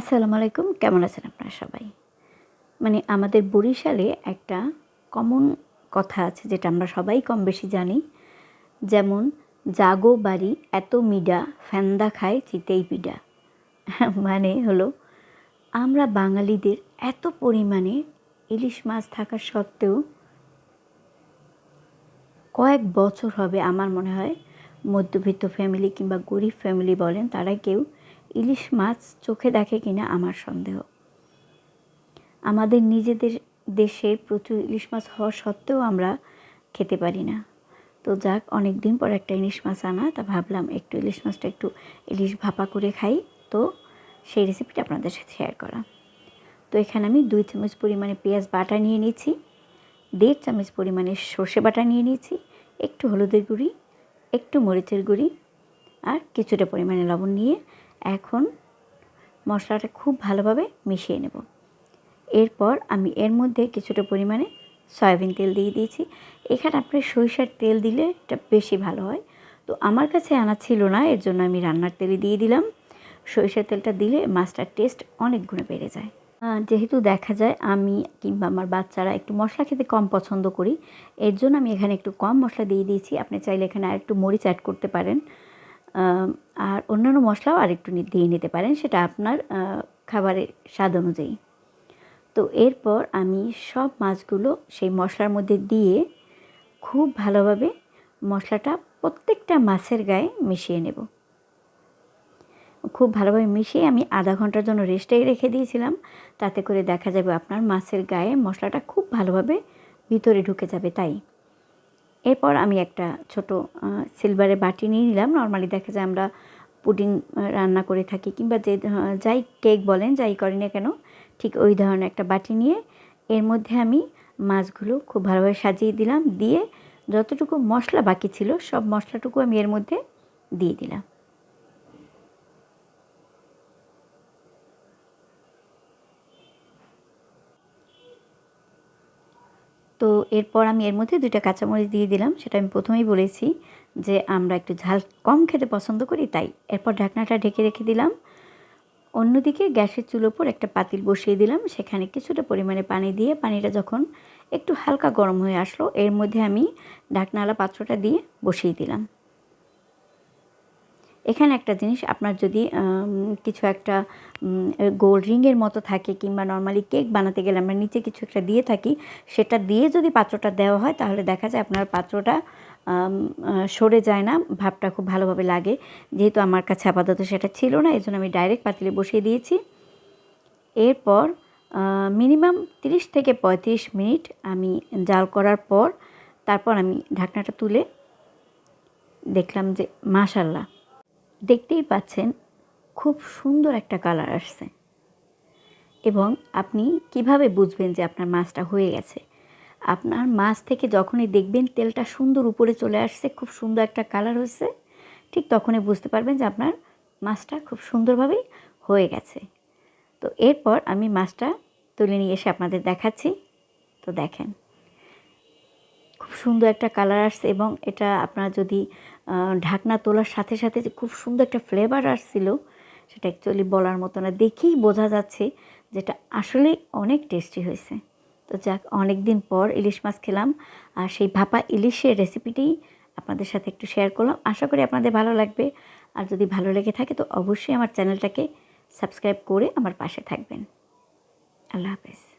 আসসালামু আলাইকুম। কেমন আছেন আপনারা সবাই? মানে আমাদের বরিশালে একটা কমন কথা আছে যেটা আমরা সবাই কম বেশি জানি। যেমন, জাগো বাড়ি এত মিডা ফ্যান্দা খায় চিতেই পিডা। মানে হলো, আমরা বাঙালিদের এত পরিমাণে ইলিশ মাছ থাকা সত্ত্বেও কয়েক বছর হবে আমার মনে হয় মধ্যবিত্ত ফ্যামিলি কিংবা গরিব ফ্যামিলি বলেন, তারা কেউ ইলিশ মাছ চোখে দেখে কিনা আমার সন্দেহ। আমাদের নিজেদের দেশে প্রচুর ইলিশ মাছ হওয়া সত্ত্বেও আমরা খেতে পারি না। তো যাক অনেক দিন পর একটা ইলিশ মাছ আনা, তা ভাবলাম একটু ইলিশ মাছটা একটু ইলিশ ভাপা করে খাই। তো সেই রেসিপিটা আপনাদের সাথে শেয়ার করা তো এখানে আমি দুই চামচ পরিমাণে পেঁয়াজ বাটা নিয়ে নিয়েছি, দেড় চামচ পরিমাণে সর্ষে বাটা নিয়ে নিয়েছি, একটু হলুদের গুঁড়ি, একটু মরিচের গুঁড়ি, আর কিছুটা পরিমাণে লবণ নিয়ে এখন মশলাটা খুব ভালোভাবে মিশিয়ে নেব। এরপর আমি এর মধ্যে কিছুটা পরিমাণে সয়াবিন তেল দিয়ে দিয়েছি। এখানে আপনি সরিষার তেল দিলে এটা বেশি ভালো হয়। তো আমার কাছে আনা ছিল না, এর জন্য আমি রান্নার তেলে দিয়ে দিলাম। সরিষার তেলটা দিলে মাছটার টেস্ট অনেক গুণে বেড়ে যায়। যেহেতু দেখা যায় আমি কিংবা আমার বাচ্চারা একটু মশলা খেতে কম পছন্দ করি, এর জন্য আমি এখানে একটু কম মশলা দিয়ে দিয়েছি। আপনি চাইলে এখানে আর একটু মরিচ অ্যাড করতে পারেন। আর অন্যান্য মশলাও আরেকটু দিয়ে নিতে পারেন, সেটা আপনার খাবারের স্বাদ অনুযায়ী। তো এরপর আমি সব মাছগুলো সেই মশলার মধ্যে দিয়ে খুব ভালোভাবে মশলাটা প্রত্যেকটা মাছের গায়ে মিশিয়ে নেব। খুব ভালোভাবে মিশিয়ে আমি আধা ঘণ্টার জন্য রেস্টেই রেখে দিয়েছিলাম, তাতে করে দেখা যাবে আপনার মাছের গায়ে মশলাটা খুব ভালোভাবে ভিতরে ঢুকে যাবে তাই। এরপর আমি একটা ছোট সিলভারে বাটি নিয়ে নিলাম। নর্মালি দেখা যায় আমরা পুডিং রান্না করে থাকি কিংবা যে যাই কেক বলেন, যাই করি না কেন, ঠিক ওই ধরনের একটা বাটি নিয়ে এর মধ্যে আমি মাছগুলো খুব ভালোভাবে সাজিয়ে দিলাম। দিয়ে যতটুকু মশলা বাকি ছিল, সব মশলাটুকু আমি এর মধ্যে দিয়ে দিলাম। তো এরপর আমি এর মধ্যে দুইটা কাঁচামরিচ দিয়ে দিলাম। সেটা আমি প্রথমেই বলেছি যে আমরা একটু ঝাল কম খেতে পছন্দ করি, তাই এরপর ঢাকনাটা ঢেকে রেখে দিলাম। অন্যদিকে গ্যাসের চুল ওপর একটা পাতিল বসিয়ে দিলাম। সেখানে কিছুটা পরিমাণে পানি দিয়ে পানিটা যখন একটু হালকা গরম হয়ে আসলো, এর মধ্যে আমি ঢাকনাওয়ালা পাত্রটা দিয়ে বসিয়ে দিলাম। এখানে একটা জিনিস, আপনার যদি কিছু একটা গোল রিংয়ের মতো থাকে কিংবা নর্মালি কেক বানাতে গেলে আমরা নিচে কিছু একটা দিয়ে থাকি, সেটা দিয়ে যদি পাত্রটা দেওয়া হয়, তাহলে দেখা যায় আপনার পাত্রটা সরে যায় না, ভাবটা খুব ভালোভাবে লাগে। যেহেতু আমার কাছে আপাতত সেটা ছিল না এই আমি ডাইরেক্ট পাতিলে বসিয়ে দিয়েছি। এরপর মিনিমাম 30 থেকে 35 মিনিট আমি জাল করার পর, তারপর আমি ঢাকনাটা তুলে দেখলাম যে মাশাল্লাহ দেখতেই পাচ্ছেন খুব সুন্দর একটা কালার আসছে। এবং আপনি কীভাবে বুঝবেন যে আপনার মাছটা হয়ে গেছে? আপনার মাছ থেকে যখনই দেখবেন তেলটা সুন্দর উপরে চলে আসছে, খুব সুন্দর একটা কালার হয়েছে, ঠিক তখনই বুঝতে পারবেন যে আপনার মাছটা খুব সুন্দরভাবেই হয়ে গেছে। তো এরপর আমি মাছটা তুলে নিয়ে এসে আপনাদের দেখাচ্ছি। তো দেখেন। খুব সুন্দর একটা কালার আসছে এবং এটা আপনারা যদি ঢাকনা তোলার সাথে সাথে যে খুব সুন্দর একটা ফ্লেভার আসছিল, সেটা অ্যাকচুয়ালি বলার মতো না। দেখেই বোঝা যাচ্ছে যেটা আসলেই অনেক টেস্টি হয়েছে। তো যাক অনেক দিন পর ইলিশ মাছ খেলাম আর সেই ভাপা ইলিশের রেসিপিটি আপনাদের সাথে একটু শেয়ার করলাম। আশা করি আপনাদের ভালো লাগবে। আর যদি ভালো লেগে থাকে তো অবশ্যই আমার চ্যানেলটাকে সাবস্ক্রাইব করে আমার পাশে থাকবেন। আল্লাহ হাফেজ।